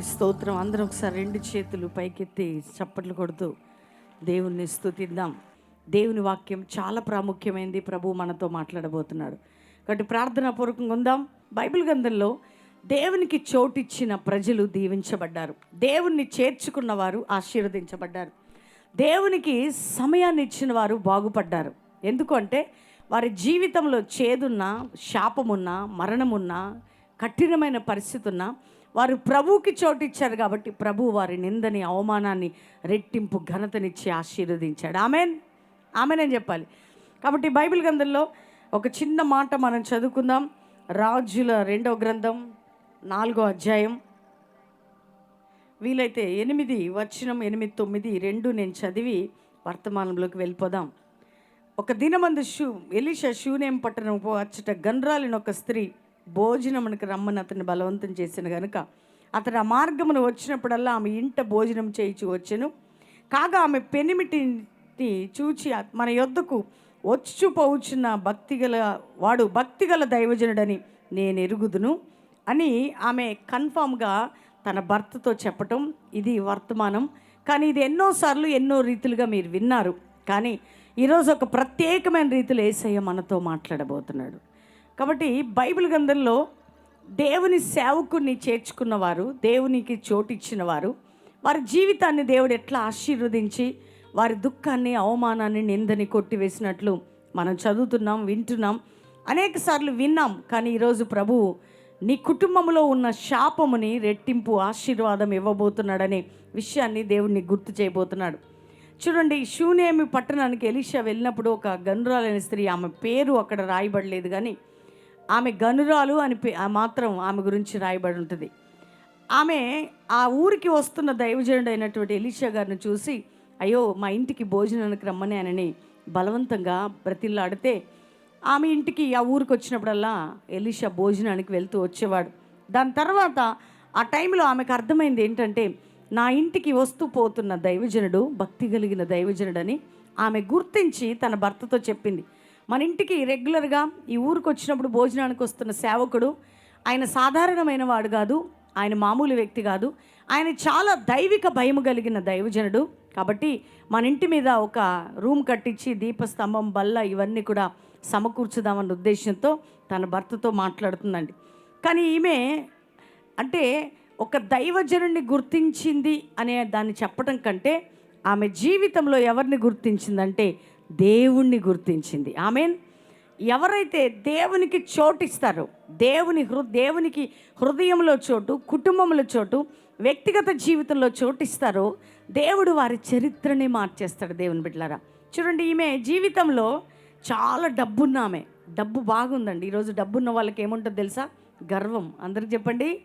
దేవునికి స్తోత్రం. అందరం ఒకసారి రెండు చేతులు పైకెత్తి చప్పట్లు కొడుతూ దేవుణ్ణి స్థుతిద్దాం దేవుని వాక్యం చాలా ప్రాముఖ్యమైనది ప్రభు మనతో మాట్లాడబోతున్నాడు. కాబట్టి ప్రార్థన పూర్వకంగా ఉందాం. బైబిల్ గ్రంథంలో దేవునికి చోటిచ్చిన ప్రజలు దీవించబడ్డారు. దేవుణ్ణి చేర్చుకున్న వారు ఆశీర్వదించబడ్డారు. దేవునికి సమయాన్ని ఇచ్చిన వారు బాగుపడ్డారు. ఎందుకంటే వారి జీవితంలో చేదున్న శాపమున్నా మరణమున్నా కఠినమైన పరిస్థితి ఉన్నా వారు ప్రభువుకి చోటిచ్చారు కాబట్టి ప్రభు వారి నిందని అవమానాన్ని రెట్టింపు ఘనతనిచ్చి ఆశీర్వదించాడు. ఆమెన్. ఆమెనని చెప్పాలి. కాబట్టి బైబిల్ గ్రంథంలో ఒక చిన్న మాట మనం చదువుకుందాం. రాజుల రెండో గ్రంథం నాలుగో అధ్యాయం. వీలైతే ఎనిమిది వచ్చినం ఎనిమిది తొమ్మిది రెండు నేను చదివి వర్తమానంలోకి వెళ్ళిపోదాం. ఒక దినమందు షూ ఎలిష షూనేం పట్టణం అచ్చట గన్రాలిన ఒక స్త్రీ భోజనమునకు రమ్మని అతన్ని బలవంతం చేసిన గనుక. అతడు ఆ మార్గమును వచ్చినప్పుడల్లా ఆమె ఇంట భోజనం చేయించి వచ్చెను. కాగా ఆమె పెనిమిటిని చూచి మన యొద్దకు వచ్చు పోచున్న భక్తిగల వాడు భక్తిగల దైవజనుడని నేను ఎరుగుదును అని ఆమె కన్ఫామ్గా తన భర్తతో చెప్పటం ఇది వర్తమానం. కానీ ఇది ఎన్నోసార్లు ఎన్నో రీతులుగా మీరు విన్నారు. కానీ ఈరోజు ఒక ప్రత్యేకమైన రీతిలో ఏసయ్య మనతో మాట్లాడబోతున్నాడు. కాబట్టి బైబిల్ గ్రంథంలో దేవుని సేవకుని చేర్చుకున్నవారు దేవునికి చోటిచ్చిన వారు వారి జీవితాన్ని దేవుడు ఎట్లా ఆశీర్వదించి వారి దుఃఖాన్ని అవమానాన్ని నిందని కొట్టివేసినట్లు మనం చదువుతున్నాం వింటున్నాం అనేక సార్లు విన్నాం. కానీ ఈరోజు ప్రభువు నీ కుటుంబంలో ఉన్న శాపముని రెట్టింపు ఆశీర్వాదం ఇవ్వబోతున్నాడనే విషయాన్ని దేవుడిని గుర్తు చేయబోతున్నాడు. చూడండి షూనేమి పట్టణానికి ఎలిషా వెళ్ళినప్పుడు ఒక గనురాలైన స్త్రీ ఆమె పేరు అక్కడ రాయబడలేదు కానీ ఆమె గనురాలు అని ఆ మాత్రం ఆమె గురించి రాయబడి ఉంటుంది. ఆమె ఆ ఊరికి వస్తున్న దైవజనుడు అయినటువంటి ఎలిషా గారిని చూసి అయ్యో మా ఇంటికి భోజనానికి రమ్మని ఆయనని బలవంతంగా బ్రతిల్లాడితే ఆమె ఇంటికి ఆ ఊరికి వచ్చినప్పుడల్లా ఎలిషా భోజనానికి వెళ్తూ వచ్చేవాడు. దాని తర్వాత ఆ టైంలో ఆమెకు అర్థమైంది ఏంటంటే నా ఇంటికి వస్తూ పోతున్న దైవజనుడు భక్తి కలిగిన దైవజనుడని ఆమె గుర్తించి తన భర్తతో చెప్పింది. మన ఇంటికి రెగ్యులర్గా ఈ ఊరికి వచ్చినప్పుడు భోజనానికి వస్తున్న సేవకుడు ఆయన సాధారణమైన వాడు కాదు ఆయన మామూలు వ్యక్తి కాదు. ఆయన చాలా దైవిక భయము కలిగిన దైవజనుడు. కాబట్టి మన ఇంటి మీద ఒక రూమ్ కట్టించి దీపస్తంభం బల్ల ఇవన్నీ కూడా సమకూర్చుదామన్న ఉద్దేశంతో తన భర్తతో మాట్లాడుతుందండి. కానీ ఈమె అంటే ఒక దైవజనుడిని గుర్తించింది అనే దాన్ని చెప్పడం కంటే ఆమె జీవితంలో ఎవరిని గుర్తించిందంటే దేవుణ్ణి గుర్తించింది. ఆమెన్? ఎవరైతే దేవునికి చోటిస్తారో దేవుని హృ దేవునికి హృదయంలో చోటు కుటుంబంలో చోటు వ్యక్తిగత జీవితంలో చోటిస్తారో దేవుడు వారి చరిత్రని మార్చేస్తాడు దేవుని బిడ్డలారా. చూడండి ఈమె జీవితంలో చాలా డబ్బున్న ఆమె. డబ్బు బాగుందండి. ఈరోజు డబ్బున్న వాళ్ళకి ఏముంటుందో తెలుసా? గర్వం. అందరికి చెప్పండి?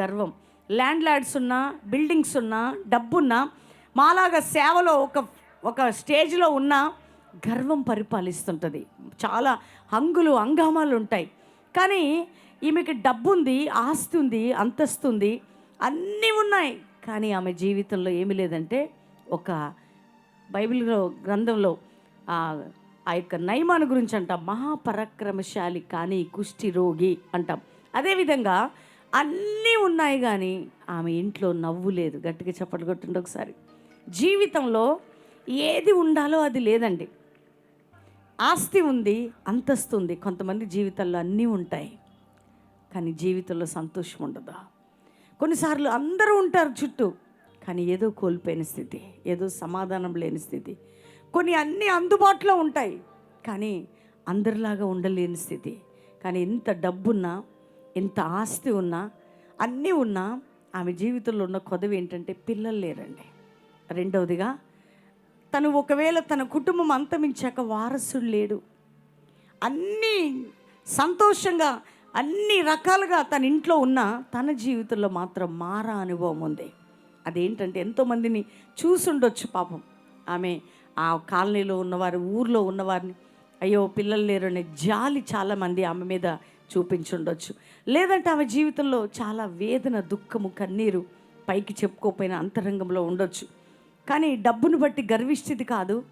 గర్వం. ల్యాండ్ ల్యాడ్స్ ఉన్నా బిల్డింగ్స్ ఉన్నా డబ్బున్నా మాలాగా సేవలో ఒక ఒక స్టేజ్లో ఉన్న గర్వం పరిపాలిస్తుంటుంది. చాలా హంగులు హంగామాలు ఉంటాయి. కానీ ఈమెకి డబ్బు ఉంది ఆస్తి ఉంది అంతస్తు ఉంది అన్నీ ఉన్నాయి. కానీ ఆమె జీవితంలో ఏమీ లేదంటే ఒక బైబిల్లో గ్రంథంలో ఆ ఆ యొక్క నయమాను గురించి అంటాం. మహాపరాక్రమశాలి కానీ కుష్టి రోగి అంటాం. అదేవిధంగా అన్నీ ఉన్నాయి కానీ ఆమె ఇంట్లో నవ్వు లేదు. గట్టిగా చప్పట్లు కొట్టండి ఒకసారి. జీవితంలో ఏది ఉండాలో అది లేదండి. ఆస్తి ఉంది అంతస్తు ఉంది. కొంతమంది జీవితాల్లో అన్నీ ఉంటాయి. కానీ జీవితంలో సంతోషం ఉండదు? కొన్నిసార్లు అందరూ ఉంటారు చుట్టూ కానీ ఏదో కోల్పోయిన స్థితి ఏదో సమాధానం లేని స్థితి. కొన్ని అన్నీ అందుబాటులో ఉంటాయి కానీ అందరిలాగా ఉండలేని స్థితి. కానీ ఎంత డబ్బున్నా ఎంత ఆస్తి ఉన్నా అన్నీ ఉన్నా ఆమె జీవితంలో ఉన్న కొదవి ఏంటంటే పిల్లలు లేరండి. రెండవదిగా తను ఒకవేళ తన కుటుంబం అంతమించాక వారసుడు లేడు. అన్నీ సంతోషంగా అన్ని రకాలుగా తన ఇంట్లో ఉన్న తన జీవితంలో మాత్రం మారా అనుభవం ఉంది. అదేంటంటే ఎంతోమందిని చూసుండొచ్చు పాపం. ఆమె ఆ కాలనీలో ఉన్నవారు ఊర్లో ఉన్నవారిని అయ్యో పిల్లలు లేరు అనే జాలి చాలామంది ఆమె మీద చూపించుండొచ్చు. లేదంటే ఆమె జీవితంలో చాలా వేదన దుఃఖము కన్నీరు పైకి చెప్పుకోకపోయిన అంతరంగంలో ఉండొచ్చు. కానీ డబ్బును బట్టి గర్విష్ఠితి కాదు.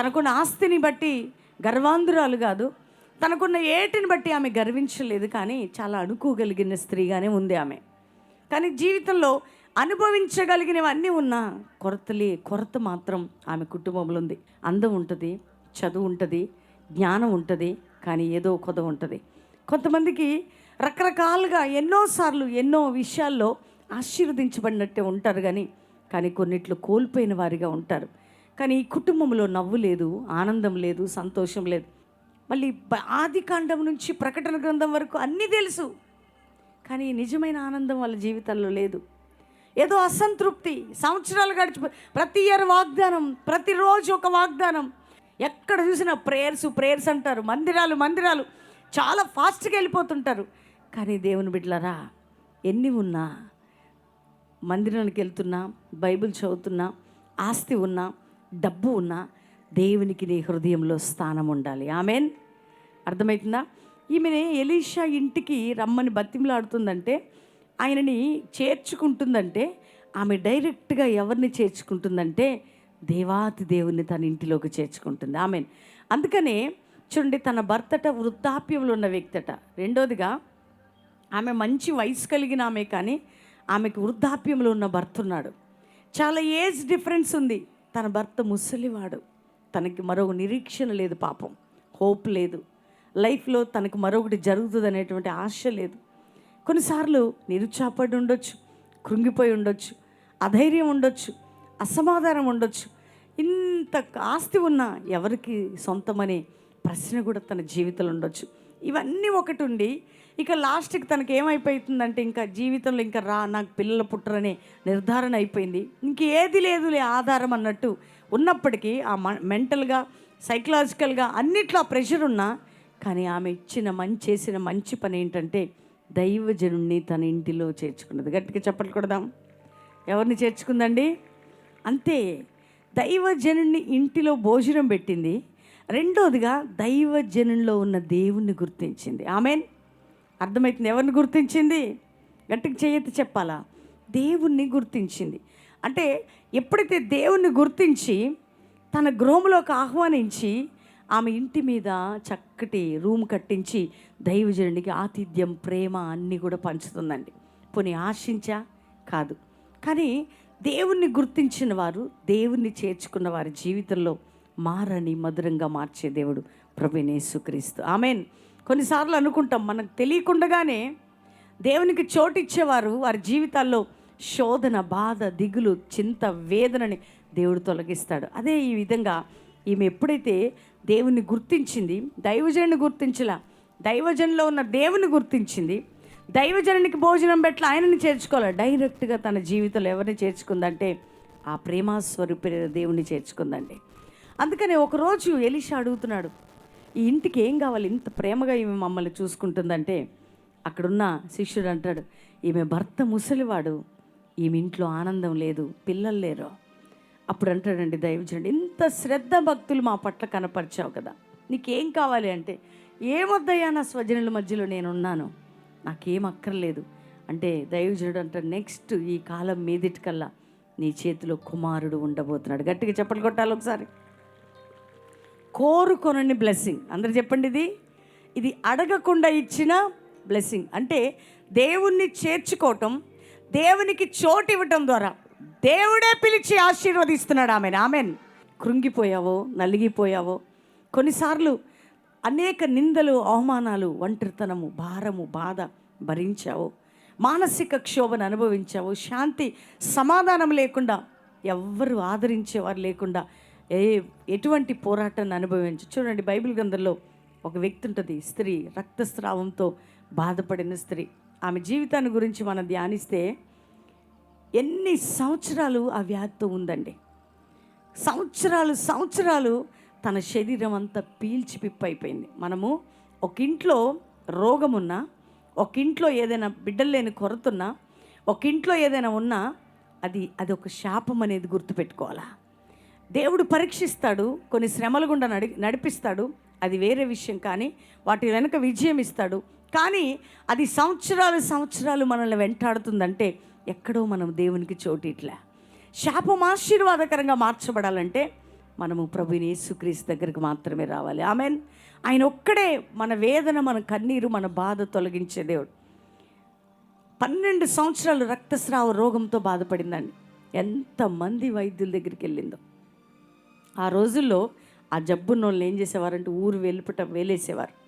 తనకున్న ఆస్తిని బట్టి గర్వాంధురాలు కాదు. తనకున్న ఏటిని బట్టి ఆమె గర్వించలేదు కానీ చాలా అనుకోగలిగిన స్త్రీగానే ఉంది ఆమె. కానీ జీవితంలో అనుభవించగలిగినవన్నీ ఉన్నా కొరతలే కొరత మాత్రం ఆమె కుటుంబంలో ఉంది. అందం ఉంటుంది చదువు ఉంటుంది జ్ఞానం ఉంటుంది కానీ ఏదో కొద ఉంటుంది. కొంతమందికి రకరకాలుగా ఎన్నోసార్లు ఎన్నో విషయాల్లో ఆశీర్వదించబడినట్టే ఉంటారు కానీ కానీ కొన్నిట్లు కోల్పోయిన వారిగా ఉంటారు. కానీ ఈ కుటుంబంలో నవ్వు లేదు ఆనందం లేదు సంతోషం లేదు. మళ్ళీ ఆది కాండం నుంచి ప్రకటన గ్రంథం వరకు అన్నీ తెలుసు. కానీ నిజమైన ఆనందం వాళ్ళ జీవితాల్లో లేదు. ఏదో అసంతృప్తి సంవత్సరాలు గడిచి ప్రతి ఇయర్ వాగ్దానం ప్రతిరోజు ఒక వాగ్దానం. ఎక్కడ చూసినా ప్రేయర్స్ ప్రేయర్స్ అంటారు. మందిరాలు మందిరాలు. చాలా ఫాస్ట్గా వెళ్ళిపోతుంటారు. కానీ దేవుని బిడ్డలరా ఎన్ని ఉన్నా మందిరానికి వెళ్తున్నా బైబిల్ చదువుతున్నా ఆస్తి ఉన్నా డబ్బు ఉన్నా దేవునికి నీ హృదయంలో స్థానం ఉండాలి. ఆమెన్. అర్థమవుతుందా ఈమెనే ఎలీషా ఇంటికి రమ్మని బతిమలాడుతుందంటే ఆయనని చేర్చుకుంటుందంటే ఆమె డైరెక్ట్గా ఎవరిని చేర్చుకుంటుందంటే దేవాతి దేవుని తన ఇంటిలోకి చేర్చుకుంటుంది. ఆమెన్. అందుకనే చూడండి తన భర్తట వృద్ధాప్యంలో ఉన్న వ్యక్తట. రెండోదిగా ఆమె మంచి వయసు కలిగిన ఆమె కానీ ఆమెకు వృద్ధాప్యంలో ఉన్న భర్త ఉన్నాడు. చాలా ఏజ్ డిఫరెన్స్ ఉంది. తన భర్త ముసలివాడు. తనకి మరొక నిరీక్షణ లేదు పాపం. హోప్ లేదు. లైఫ్లో తనకు మరొకటి జరుగుతుంది అనేటువంటి ఆశ లేదు. కొన్నిసార్లు నిరుత్సాహపడి ఉండొచ్చు కృంగిపోయి ఉండొచ్చు అధైర్యం ఉండొచ్చు అసమాధానం ఉండొచ్చు. ఇంత ఆస్తి ఉన్నా ఎవరికి సొంతమనే ప్రశ్న కూడా తన జీవితంలో ఉండొచ్చు. ఇవన్నీ ఒకటి ఉండి ఇక లాస్ట్కి తనకి ఏమైపోతుందంటే ఇంకా జీవితంలో ఇంకా రా నాకు పిల్లలు పుట్టరనే నిర్ధారణ అయిపోయింది. ఇంకేది లేదులే ఆధారం అన్నట్టు ఉన్నప్పటికీ ఆ మెంటల్గా సైకలాజికల్గా అన్నిట్లో ప్రెషర్ ఉన్నా కానీ ఆమె ఇచ్చిన మంచి చేసిన మంచి పని ఏంటంటే దైవజనుణ్ణి తన ఇంటిలో చేర్చుకున్నది. గట్టిగా చెప్పలు కొడదాం. ఎవరిని చేర్చుకుందండి? అంతే. దైవజనుణ్ణి ఇంటిలో భోజనం పెట్టింది. రెండోదిగా దైవజనుల్లో ఉన్న దేవుణ్ణి గుర్తించింది. ఆమెన్. అర్థమవుతుంది ఎవరిని గుర్తించింది? గట్టికి చేయతి చెప్పాలా? దేవుణ్ణి గుర్తించింది. అంటే ఎప్పుడైతే దేవుణ్ణి గుర్తించి తన గృహంలోకి ఆహ్వానించి ఆమె ఇంటి మీద చక్కటి రూమ్ కట్టించి దైవజనుడికి ఆతిథ్యం ప్రేమ అన్నీ కూడా పంచుతుందండి. పోనీ ఆశించా? కాదు. కానీ దేవుణ్ణి గుర్తించిన వారు దేవుణ్ణి చేర్చుకున్న వారి జీవితంలో మారని మధురంగా మార్చే దేవుడు ప్రభునేసుక్రీస్తు ఆమెన్. కొన్నిసార్లు అనుకుంటాం మనకు తెలియకుండగానే దేవునికి చోటిచ్చేవారు వారి జీవితాల్లో శోధన బాధ దిగులు చింత వేదనని దేవుడు తొలగిస్తాడు. అదే ఈ విధంగా ఈమె ఎప్పుడైతే దేవుని గుర్తించింది దైవజనుని గుర్తించలా దైవజనులో ఉన్న దేవుని గుర్తించింది దైవజనునికి భోజనం పెట్ల ఆయనని చేర్చుకోవాలి డైరెక్ట్గా తన జీవితంలో ఎవరిని చేర్చుకుందంటే ఆ ప్రేమాస్వరూపి దేవుని చేర్చుకుందండి. అందుకని ఒకరోజు ఎలిషా అడుగుతున్నాడు ఈ ఇంటికి ఏం కావాలి? ఇంత ప్రేమగా ఈమె మమ్మల్ని చూసుకుంటుందంటే అక్కడున్న శిష్యుడు అంటాడు ఈమె భర్త ముసలివాడు ఈమె ఇంట్లో ఆనందం లేదు పిల్లలు లేరు. అప్పుడు అంటాడండి దయవచండి ఇంత శ్రద్ధ భక్తులు మా పట్ల కనపరిచావు కదా నీకేం కావాలి అంటే ఏమొద్దయ్యా నా స్వజనుల మధ్యలో నేనున్నాను? నాకేం అక్కర్లేదు. అంటే దైవజనుడు అంటాడు నెక్స్ట్ ఈ కాలం మీదిటికల్లా నీ చేతిలో కుమారుడు ఉండబోతున్నాడు. గట్టిగా చెప్పలు కొట్టాలి ఒకసారి. కోరుకొనని బ్లెస్సింగ్ అందరు చెప్పండి ఇది? ఇది అడగకుండా ఇచ్చిన బ్లెస్సింగ్ అంటే దేవుణ్ణి చేర్చుకోవటం దేవునికి చోటు ఇవ్వటం ద్వారా దేవుడే పిలిచి ఆశీర్వదిస్తున్నాడు ఆమెను. ఆమెన్. కృంగిపోయావో నలిగిపోయావో కొన్నిసార్లు అనేక నిందలు అవమానాలు ఒంటరితనము భారము బాధ భరించావు మానసిక క్షోభను అనుభవించావు శాంతి సమాధానం లేకుండా ఎవ్వరు ఆదరించేవారు లేకుండా ఏ ఎటువంటి పోరాటాన్ని అనుభవించు చూడండి బైబిల్ గ్రంథంలో ఒక వ్యక్తి ఉంటుంది స్త్రీ రక్తస్రావంతో బాధపడిన స్త్రీ. ఆమె జీవితాన్ని గురించి మనం ధ్యానిస్తే ఎన్ని సంవత్సరాలు ఆ వ్యాధితో ఉందండి. సంవత్సరాలు సంవత్సరాలు తన శరీరం అంతా పీల్చి పిప్పైపోయింది మనము ఒక ఇంట్లో రోగం ఉన్నా ఒక ఇంట్లో ఏదైనా బిడ్డలు లేని కొరతున్నా ఒక ఇంట్లో ఏదైనా ఉన్నా అది అది ఒక శాపం అనేది గుర్తుపెట్టుకోవాలా. దేవుడు పరీక్షిస్తాడు కొన్ని శ్రమల గుండా నడి నడిపిస్తాడు అది వేరే విషయం కానీ వాటి వెనుక విజయం ఇస్తాడు. కానీ అది సంవత్సరాలు సంవత్సరాలు మనల్ని వెంటాడుతుందంటే ఎక్కడో మనం దేవునికి చోటు ఇట్లా. శాపం ఆశీర్వాదకరంగా మార్చబడాలంటే మనము ప్రభుని యేసుక్రీస్తు దగ్గరికి మాత్రమే రావాలి. ఆమెన్. ఆయన ఒక్కడే మన వేదన మన కన్నీరు మన బాధ తొలగించే దేవుడు. పన్నెండు సంవత్సరాలు రక్తస్రావ రోగంతో బాధపడిందండి. ఎంతమంది వైద్యుల దగ్గరికి వెళ్ళిందో. ఆ రోజుల్లో ఆ జబ్బున్న వాళ్ళు ఏం చేసేవారంటే ఊరు వెళ్ళిపట వేలేసేవారు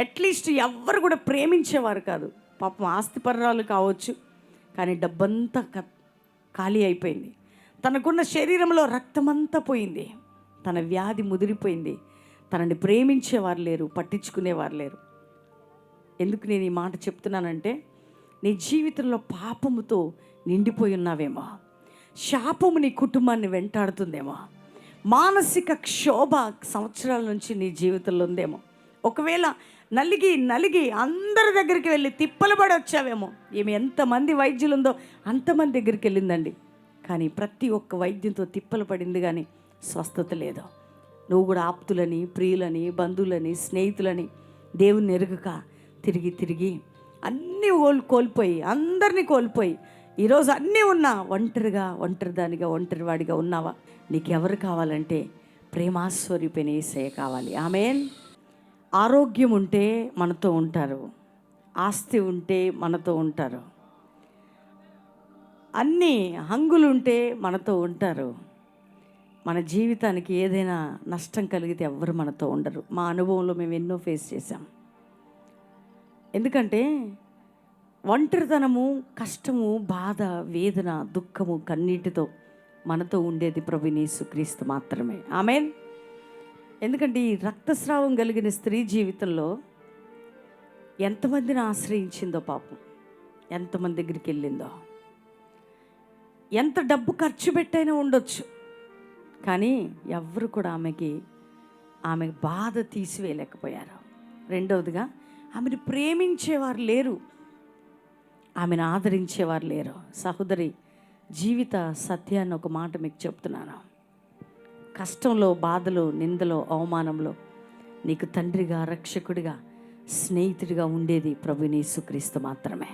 అట్లీస్ట్ ఎవ్వరు కూడా ప్రేమించేవారు కాదు. పాపం ఆస్తిపర్రాలు కావచ్చు కానీ డబ్బంతా క- ఖాళీ అయిపోయింది. తనకున్న శరీరంలో రక్తమంతా పోయింది. తన వ్యాధి ముదిరిపోయింది. తనని ప్రేమించేవారు లేరు పట్టించుకునేవారు లేరు. ఎందుకు నేను ఈ మాట చెప్తున్నానంటే నీ జీవితంలో పాపముతో నిండిపోయి ఉన్నావేమో. శాపము నీ కుటుంబాన్ని వెంటాడుతుందేమో. మానసిక క్షోభ సంవత్సరాల నుంచి నీ జీవితంలో ఉందేమో. ఒకవేళ నలిగి నలిగి అందరి దగ్గరికి వెళ్ళి తిప్పలు పడి వచ్చావేమో. ఈమె ఎంతమంది వైద్యులు ఉందో అంతమంది దగ్గరికి వెళ్ళిందండి. కానీ ప్రతి ఒక్క వైద్యంతో తిప్పలు పడింది కానీ స్వస్థత లేదు. నువ్వు కూడా ఆప్తులని ప్రియులని బంధువులని స్నేహితులని దేవుని ఎరుగక తిరిగి తిరిగి అన్నీ కోల్ కోల్పోయి అందరినీ కోల్పోయి ఈరోజు అన్నీ ఉన్నా ఒంటరిగా ఒంటరిదానిగా ఒంటరివాడిగా ఉన్నావా? నీకెవరు కావాలంటే ప్రేమాస్వరూపిణి ఏసయ్య కావాలి. ఆమె ఆరోగ్యం ఉంటే మనతో ఉంటారు. ఆస్తి ఉంటే మనతో ఉంటారు. అన్నీ హంగులు ఉంటే మనతో ఉంటారు. మన జీవితానికి ఏదైనా నష్టం కలిగితే ఎవ్వరు మనతో ఉండరు. మా అనుభవంలో మేము ఎన్నో ఫేస్ చేసాం ఎందుకంటే ఒంటరితనము కష్టము బాధ వేదన దుఃఖము కన్నీటితో మనతో ఉండేది ప్రభునీసు క్రీస్తు మాత్రమే. ఆమెన్. ఎందుకంటే ఈ రక్తస్రావం కలిగిన స్త్రీ జీవితంలో ఎంతమందిని ఆశ్రయించిందో పాపం. ఎంతమంది దగ్గరికి వెళ్ళిందో. ఎంత డబ్బు ఖర్చు పెట్టైనా ఉండొచ్చు. కానీ ఎవరు కూడా ఆమెకి ఆమె బాధ తీసివేయలేకపోయారు. రెండవదిగా ఆమెను ప్రేమించేవారు లేరు. ఆమెను ఆదరించేవారు లేరు. సహోదరి జీవిత సత్యాన్ని ఒక మాట మీకు చెప్తున్నాను. కష్టంలో బాధలో నిందలో అవమానంలో నీకు తండ్రిగా రక్షకుడిగా స్నేహితుడిగా ఉండేది ప్రభుని సుక్రీస్తు మాత్రమే.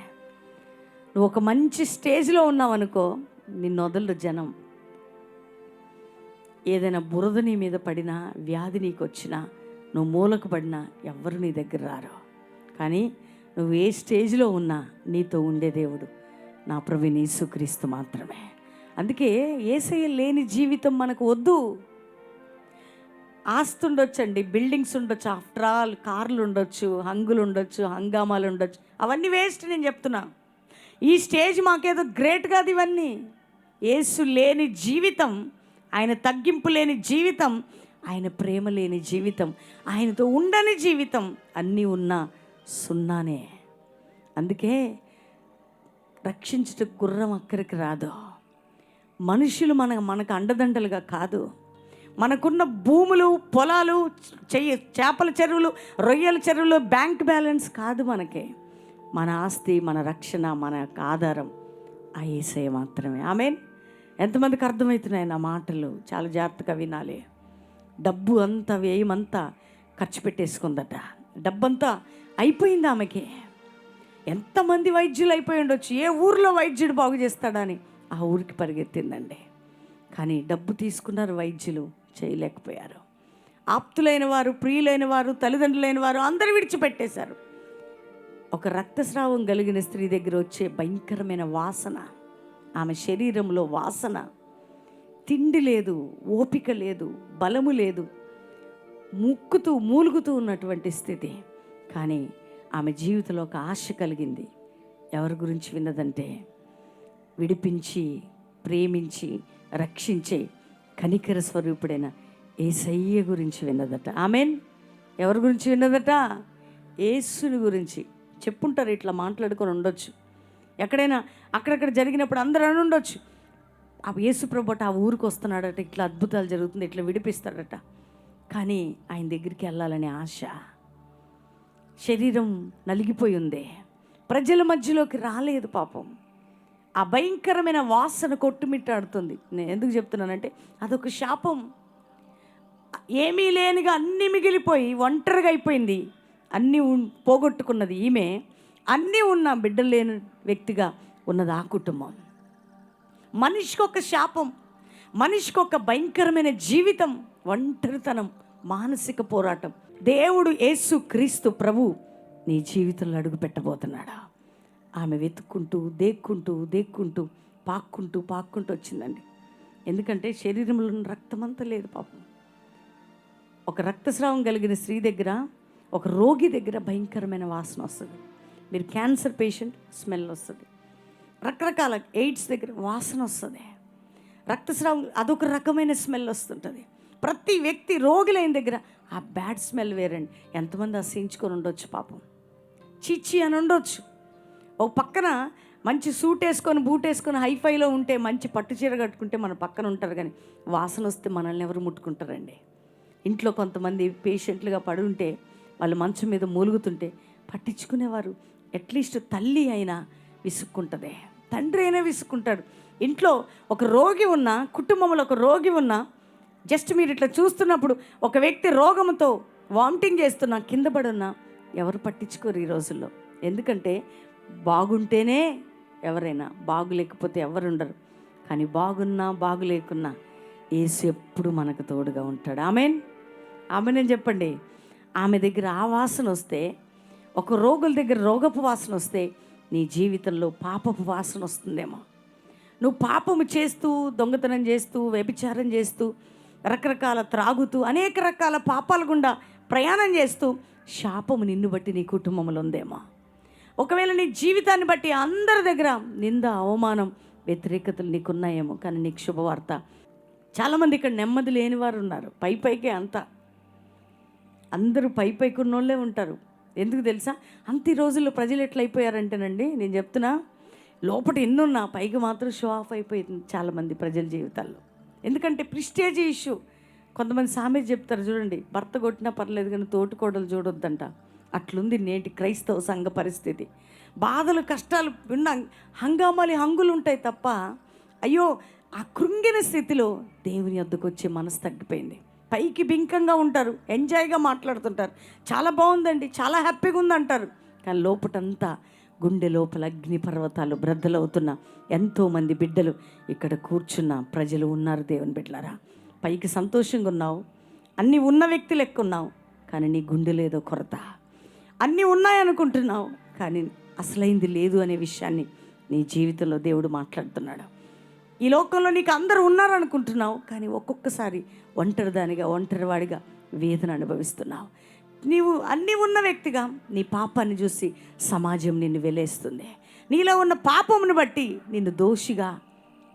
నువ్వు ఒక మంచి స్టేజ్లో ఉన్నావు అనుకో నిన్ను జనం. ఏదైనా బురద నీ మీద పడినా వ్యాధి నీకు వచ్చినా నువ్వు మూలకు పడినా ఎవ్వరు నీ దగ్గర రారు. కానీ నువ్వు ఏ స్టేజ్లో ఉన్నా నీతో ఉండే దేవుడు. నా ప్రభుని సుక్రీస్తు మాత్రమే. అందుకే ఏసయ్య లేని జీవితం మనకు వద్దు. ఆస్తి ఉండొచ్చండి బిల్డింగ్స్ ఉండొచ్చు ఆఫ్టర్ ఆల్ కార్లు ఉండొచ్చు హంగులు ఉండొచ్చు హంగామాలు ఉండొచ్చు అవన్నీ వేస్ట్ నేను చెప్తున్నా. ఈ స్టేజ్ మాకేదో గ్రేట్ కాదు ఇవన్నీ. ఏసు లేని జీవితం ఆయన తగ్గింపు లేని జీవితం ఆయన ప్రేమ లేని జీవితం ఆయనతో ఉండని జీవితం అన్నీ ఉన్నా సున్నానే. అందుకే రక్షించుట గుర్రం అక్కడికి రాదు. మనుషులు మన మనకు అండదండలుగా కాదు. మనకున్న భూములు పొలాలు చెయ్యి చేపల చెరువులు రొయ్యల చెరువులు బ్యాంక్ బ్యాలెన్స్ కాదు మనకి. మన ఆస్తి మన రక్షణ మన యొక్క ఆధారం ఆ మాత్రమే. ఆమె ఎంతమందికి అర్థమవుతున్నాయి నా మాటలు? చాలా జాగ్రత్తగా వినాలి. డబ్బు అంతా వ్యయమంతా ఖర్చు పెట్టేసుకుందట. డబ్బంతా అయిపోయింది ఆమెకి. ఎంతమంది వైద్యులు అయిపోయి ఉండొచ్చు? ఏ ఊర్లో వైద్యుడు బాగు చేస్తాడని? ఆ ఊరికి పరిగెత్తిందండి. కానీ డబ్బు తీసుకున్నారు వైద్యులు చేయలేకపోయారు. ఆప్తులైన వారు ప్రియులైన వారు తల్లిదండ్రులైన వారు అందరూ విడిచిపెట్టేశారు. ఒక రక్తస్రావం కలిగిన స్త్రీ దగ్గర వచ్చే భయంకరమైన వాసన ఆమె శరీరంలో వాసన తిండి లేదు ఓపిక లేదు బలము లేదు ముక్కుతూ మూలుగుతూ ఉన్నటువంటి స్థితి. కానీ ఆమె జీవితంలో ఒక ఆశ కలిగింది. ఎవరి గురించి విన్నదంటే విడిపించి ప్రేమించి రక్షించే కనికర స్వరూపుడైన ఏసయ్య గురించి విన్నదట. ఆమెన్. ఎవరి గురించి విన్నదట? ఏసుని గురించి. చెప్పుంటారు ఇట్లా మాట్లాడుకొని ఉండొచ్చు. ఎక్కడైనా అక్కడక్కడ జరిగినప్పుడు అందరూ అని ఉండొచ్చు. ఆ యేసు ప్రభుట ఆ ఊరికి వస్తున్నాడట ఇట్లా అద్భుతాలు జరుగుతుంది ఇట్లా విడిపిస్తాడట. కానీ ఆయన దగ్గరికి వెళ్ళాలనే ఆశ శరీరం నలిగిపోయి ఉంది. ప్రజల మధ్యలోకి రాలేదు పాపం. ఆ భయంకరమైన వాసన కొట్టుమిట్టాడుతుంది. నేను ఎందుకు చెప్తున్నానంటే అదొక శాపం. ఏమీ లేనిగా అన్నీ మిగిలిపోయి ఒంటరిగా అయిపోయింది. అన్నీ పోగొట్టుకున్నది ఈమె. అన్నీ ఉన్న బిడ్డలు లేని వ్యక్తిగా ఉన్నది ఆ కుటుంబం. మనిషికి ఒక శాపం. మనిషికి ఒక భయంకరమైన జీవితం. ఒంటరితనం. మానసిక పోరాటం. దేవుడు యేసు క్రీస్తు ప్రభు నీ జీవితంలో అడుగు పెట్టబోతున్నాడా ఆమె వెతుక్కుంటూ దేక్కుంటూ దేక్కుంటూ పాక్కుంటూ పాక్కుంటూ వచ్చిందండి. ఎందుకంటే శరీరంలో ఉన్న రక్తమంతా లేదు పాపం. ఒక రక్తస్రావం కలిగిన స్త్రీ దగ్గర ఒక రోగి దగ్గర భయంకరమైన వాసన వస్తుంది. మీరు క్యాన్సర్ పేషెంట్ స్మెల్ వస్తుంది. రకరకాల ఎయిడ్స్ దగ్గర వాసన వస్తుంది. రక్తస్రావం అదొక రకమైన స్మెల్ వస్తుంటుంది. ప్రతి వ్యక్తి రోగులైన దగ్గర ఆ బ్యాడ్ స్మెల్ వేరండి. ఎంతమంది అసహించుకొని ఉండొచ్చు పాపం. చిచ్చి అని ఉండొచ్చు. ఒక పక్కన మంచి సూట్ వేసుకొని బూట్ వేసుకొని హైఫైలో ఉంటే మంచి పట్టు చీర కట్టుకుంటే మన పక్కన ఉంటారు కానీ వాసన వస్తే మనల్ని ఎవరు ముట్టుకుంటారండి. ఇంట్లో కొంతమంది పేషెంట్లుగా పడి ఉంటే వాళ్ళు మంచం మీద మూలుగుతుంటే పట్టించుకునేవారు. అట్లీస్ట్ తల్లి అయినా విసుక్కుంటుంది. తండ్రి అయినా విసుక్కుంటాడు. ఇంట్లో ఒక రోగి ఉన్న కుటుంబంలో ఒక రోగి ఉన్న జస్ట్ మీరు ఇట్లా చూస్తున్నప్పుడు ఒక వ్యక్తి రోగంతో వామిటింగ్ చేస్తున్నా కింద పడున్నా ఎవరు పట్టించుకోరు ఈ రోజుల్లో. ఎందుకంటే బాగుంటేనే ఎవరైనా బాగులేకపోతే ఎవరు ఉండరు. కానీ బాగున్నా బాగులేకున్నా ఏసు ఎప్పుడు మనకు తోడుగా ఉంటాడు. ఆమెన్? ఆమెనే చెప్పండి? ఆమె దగ్గర ఆ వాసన వస్తే ఒక రోగుల దగ్గర రోగపు వాసన వస్తే నీ జీవితంలో పాపపు వాసన వస్తుందేమో. నువ్వు పాపము చేస్తూ దొంగతనం చేస్తూ వ్యభిచారం చేస్తూ రకరకాల త్రాగుతూ అనేక రకాల పాపాల గుండా ప్రయాణం చేస్తూ శాపము నిన్ను బట్టి నీ కుటుంబంలో ఉందేమో. ఒకవేళ నీ జీవితాన్ని బట్టి అందరి దగ్గర నింద అవమానం వ్యతిరేకతలు నీకున్నాయేమో కానీ నీకు శుభవార్త. చాలామంది ఇక్కడ నెమ్మది లేని వారు ఉన్నారు పై పైకే అంతా. అందరూ పై పైకి ఉన్నోళ్ళే ఉంటారు. ఎందుకు తెలుసా? అంత ఈ రోజుల్లో ప్రజలు ఎట్లయిపోయారంటేనండి నేను చెప్తున్నా లోపల ఎన్నున్నా పైకి మాత్రం షో ఆఫ్ అయిపోయింది చాలామంది ప్రజల జీవితాల్లో. ఎందుకంటే ప్రిస్టేజ్ ఇష్యూ. కొంతమంది సామెత చెప్తారు చూడండి భర్త కొట్టినా పర్లేదు కానీ తోటికోడలు చూడొద్దంట. అట్లుంది నేటి క్రైస్తవ సంఘ పరిస్థితి. బాధలు కష్టాలు విన్న హంగామాలి హంగులు ఉంటాయి తప్ప అయ్యో ఆ కృంగిన స్థితిలో దేవుని వద్దకు వచ్చే మనసు తగ్గిపోయింది. పైకి బింకంగా ఉంటారు ఎంజాయ్గా మాట్లాడుతుంటారు. చాలా బాగుందండి చాలా హ్యాపీగా ఉందంటారు కానీ లోపటంతా గుండె లోపల అగ్ని పర్వతాలు బ్రద్దలవుతున్న ఎంతోమంది బిడ్డలు ఇక్కడ కూర్చున్న ప్రజలు ఉన్నారు దేవుని బిడ్డలారా. పైకి సంతోషంగా ఉన్నావు అన్నీ ఉన్న వ్యక్తి లెక్క ఉన్నావు కానీ నీ గుండెలో ఏదో కొరత. అన్నీ ఉన్నాయనుకుంటున్నావు కానీ అసలైంది లేదు అనే విషయాన్ని నీ జీవితంలో దేవుడు మాట్లాడుతున్నాడు. ఈ లోకంలో నీకు అందరూ ఉన్నారనుకుంటున్నావు కానీ ఒక్కొక్కసారి ఒంటరిదానిగా ఒంటరివాడిగా వేదన అనుభవిస్తున్నావు. నీవు అన్నీ ఉన్న వ్యక్తిగా నీ పాపాన్ని చూసి సమాజం నిన్ను వెలేస్తుంది. నీలో ఉన్న పాపమును బట్టి నిన్ను దోషిగా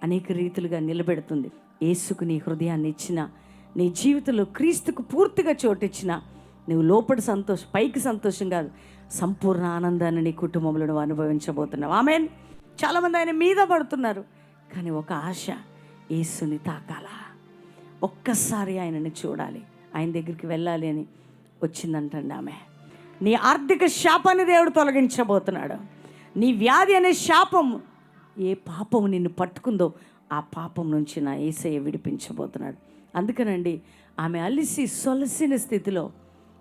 అనేక రీతులుగా నిలబెడుతుంది. యేసుకు నీ హృదయాన్ని ఇచ్చిన నీ జీవితంలో క్రీస్తుకు పూర్తిగా చోటిచ్చిన నువ్వు లోపల సంతోషం పైకి సంతోషం కాదు సంపూర్ణ ఆనందాన్ని నీ కుటుంబంలో నువ్వు అనుభవించబోతున్నావు. ఆమె చాలామంది ఆయన మీద పడుతున్నారు కానీ ఒక ఆశ యేసుని తాకాలా. ఒక్కసారి ఆయనని చూడాలి. ఆయన దగ్గరికి వెళ్ళాలి అని వచ్చిందంటండి ఆమె. నీ ఆర్థిక శాపాన్ని దేవుడు తొలగించబోతున్నాడు. నీ వ్యాధి అనే శాపం ఏ పాపం నిన్ను పట్టుకుందో ఆ పాపం నుంచి నా ఏసయ్య విడిపించబోతున్నాడు. అందుకనండి ఆమె అలిసి సొలసిన స్థితిలో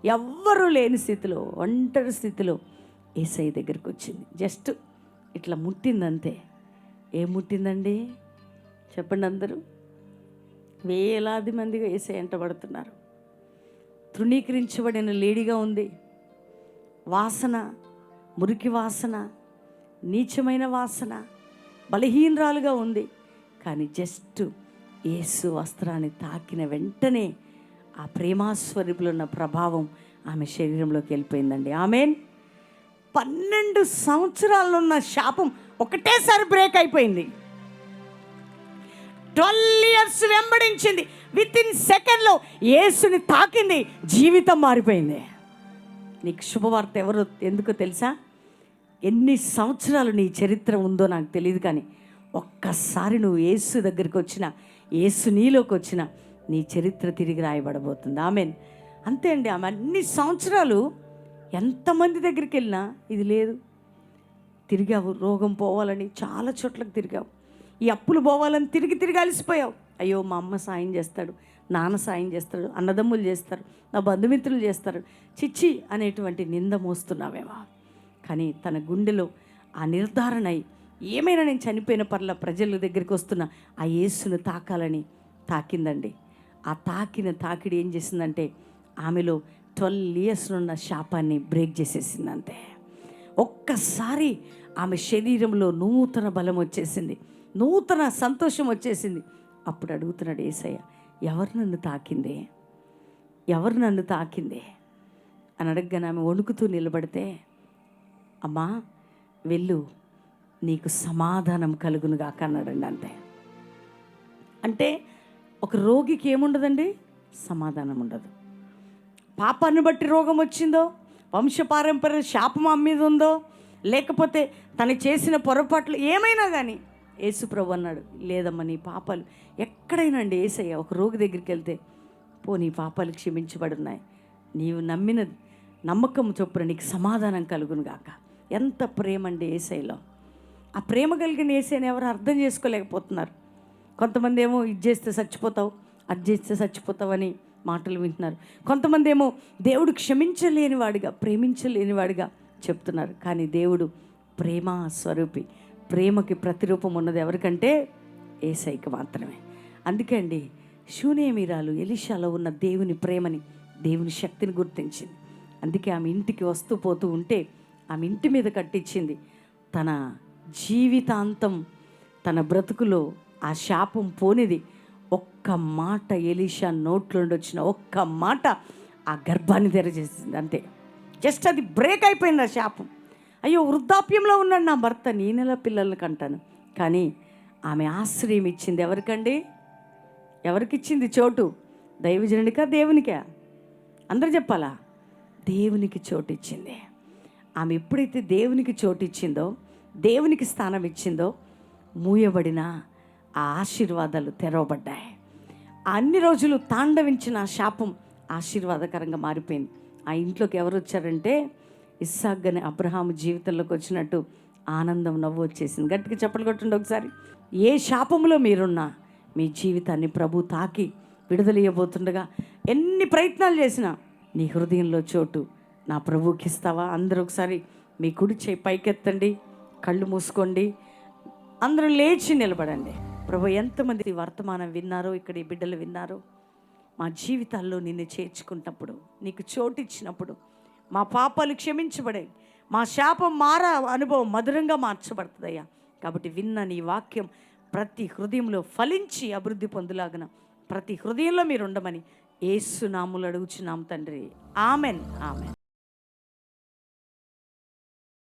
ఎవ్వరూ లేని స్థితిలో ఒంటరి స్థితిలో ఏసఐ దగ్గరికి వచ్చింది. జస్ట్ ఇట్లా ముట్టిందంతే. ఏం ముట్టిందండి? చెప్పండి అందరూ. వేలాది మందిగా ఏసై ఎంటబడుతున్నారు తృణీకరించబడిన లేడీగా ఉంది. వాసన మురికి వాసన నీచమైన వాసన బలహీనరాలుగా ఉంది. కానీ జస్ట్ యేసు వస్త్రాన్ని తాకిన వెంటనే ఆ ప్రేమాస్వరూపులో ఉన్న ప్రభావం ఆమె శరీరంలోకి వెళ్ళిపోయిందండి. ఆమెన్. పన్నెండు సంవత్సరాలున్న శాపం ఒకటేసారి బ్రేక్ అయిపోయింది. ట్వెల్వ్ ఇయర్స్ వెంబడించింది. విత్ ఇన్ సెకండ్లో యేసుని తాకింది. జీవితం మారిపోయింది. నీకు శుభవార్త ఎవరు ఎందుకో తెలుసా? ఎన్ని సంవత్సరాలు నీ చరిత్ర ఉందో నాకు తెలియదు కానీ ఒక్కసారి నువ్వు యేసు దగ్గరికి వచ్చిన యేసు నీలోకి వచ్చిన నీ చరిత్ర తిరిగి రాయబడబోతుంది. ఆమెన్. అంతే అండి ఆమె అన్ని సంవత్సరాలు ఎంతమంది దగ్గరికి వెళ్ళినా ఇది లేదు. తిరిగావు రోగం పోవాలని చాలా చోట్లకు తిరిగావు. ఈ అప్పులు పోవాలని తిరిగి తిరిగి అలసిపోయావు. అయ్యో మా అమ్మ సాయం చేస్తాడు నాన్న సాయం చేస్తాడు అన్నదమ్ములు చేస్తారు నా బంధుమిత్రులు చేస్తారు. చిచ్చి అనేటువంటి నింద మోస్తున్నావేమో. కానీ తన గుండెలో ఆ నిర్ధారణ అయి ఏమైనా నేను చనిపోయిన పర్ల ప్రజల దగ్గరికి వస్తున్న ఆ యేసును తాకాలని తాకిందండి. ఆ తాకిన తాకిడి ఏం చేసిందంటే ఆమెలో ట్వెల్వ్ ఇయర్స్ ఉన్న శాపాన్ని బ్రేక్ చేసేసింది అంతే ఒక్కసారి ఆమె శరీరంలో నూతన బలం వచ్చేసింది. నూతన సంతోషం వచ్చేసింది. అప్పుడు అడుగుతున్నాడు ఏసయ్య ఎవరు నన్ను తాకిందే? ఎవరు నన్ను తాకిందే? అని అడగగానే ఆమె వణుకుతూ నిలబడితే అమ్మా వెళ్ళు నీకు సమాధానం కలుగునుగాక అన్నాడండి అంతే. అంటే ఒక రోగికి ఏముండదండి? సమాధానం ఉండదు. పాపాన్ని బట్టి రోగం వచ్చిందో వంశపారంపర్య శాపం మీద ఉందో లేకపోతే తను చేసిన పొరపాట్లు ఏమైనా కానీ యేసుప్రభు అన్నాడు లేదమ్మా నీ పాపాలు ఎక్కడైనా అండి ఏసయ్య ఒక రోగి దగ్గరికి వెళ్తే పో నీ పాపాలు క్షమించబడున్నాయి. నీవు నమ్మిన నమ్మకం చొప్పున నీకు సమాధానం కలుగును గాక. ఎంత ప్రేమ అండి ఏసైలో ఆ ప్రేమ కలిగిన ఏసైని ఎవరు అర్థం చేసుకోలేకపోతున్నారు. కొంతమంది ఏమో ఇది చేస్తే చచ్చిపోతావు అది చేస్తే చచ్చిపోతావని మాటలు వింటున్నారు. కొంతమంది ఏమో దేవుడు క్షమించలేనివాడిగా ప్రేమించలేనివాడిగా చెప్తున్నారు. కానీ దేవుడు ప్రేమ స్వరూపి. ప్రేమకి ప్రతిరూపం ఉన్నది ఎవరికంటే ఏసైకి మాత్రమే. అందుకే అండి శూనేమిరాలు ఎలిషాలో ఉన్న దేవుని ప్రేమని దేవుని శక్తిని గుర్తించింది. అందుకే ఆమె ఇంటికి వస్తూ పోతూ ఉంటే ఆమె ఇంటి మీద కట్టించింది. తన జీవితాంతం తన బ్రతుకులో ఆ శాపం పోనిది. ఒక్క మాట ఎలీషా నోట్లోండి వచ్చిన ఒక్క మాట ఆ గర్భాన్ని తెరచేసింది. అంతే. జస్ట్ అది బ్రేక్ అయిపోయింది ఆ శాపం. అయ్యో వృద్ధాప్యంలో ఉన్నాడు నా భర్త నీ నెల పిల్లలకి అంటాను కానీ ఆమె ఆశ్రయం ఇచ్చింది ఎవరికండి? ఎవరికిచ్చింది చోటు? దైవజనుడికా దేవునికా? అందరు చెప్పాలా? దేవునికి చోటు ఇచ్చింది ఆమె ఎప్పుడైతే దేవునికి చోటు ఇచ్చిందో దేవునికి స్థానం ఇచ్చిందో మూయబడిన ఆ ఆశీర్వాదాలు తెరవబడ్డాయి. అన్ని రోజులు తాండవించిన శాపం ఆశీర్వాదకరంగా మారిపోయింది. ఆ ఇంట్లోకి ఎవరు వచ్చారంటే ఇస్సాక్ అనే అబ్రహాము జీవితంలోకి వచ్చినట్టు ఆనందం నవ్వు వచ్చేసింది. గట్టిగా చెప్పలు కొట్టండి ఒకసారి. ఏ శాపంలో మీరున్నా మీ జీవితాన్ని ప్రభు తాకి విడుదల ఇవ్వబోతుండగా ఎన్ని ప్రయత్నాలు చేసినా నీ హృదయంలో చోటు నా ప్రభువుకి ఇస్తావా? అందరూ ఒకసారి మీ కుడి చేయి పైకెత్తండి కళ్ళు మూసుకోండి అందరూ లేచి నిలబడండి. ప్రభు ఎంతమంది వర్తమానం విన్నారో ఇక్కడ ఈ బిడ్డలు విన్నారో మా జీవితాల్లో నిన్ను చేర్చుకున్నప్పుడు నీకు చోటు ఇచ్చినప్పుడు మా పాపాలు క్షమించబడాయి మా శాపం మారా అనుభవం మధురంగా మార్చబడుతుందయ్యా. కాబట్టి విన్న నీ వాక్యం ప్రతి హృదయంలో ఫలించి అభివృద్ధి పొందులాగన ప్రతి హృదయంలో మీరు ఉండమని ఏసునాములు అడుగుచున్నాం తండ్రి. ఆమెన్. ఆమెన్.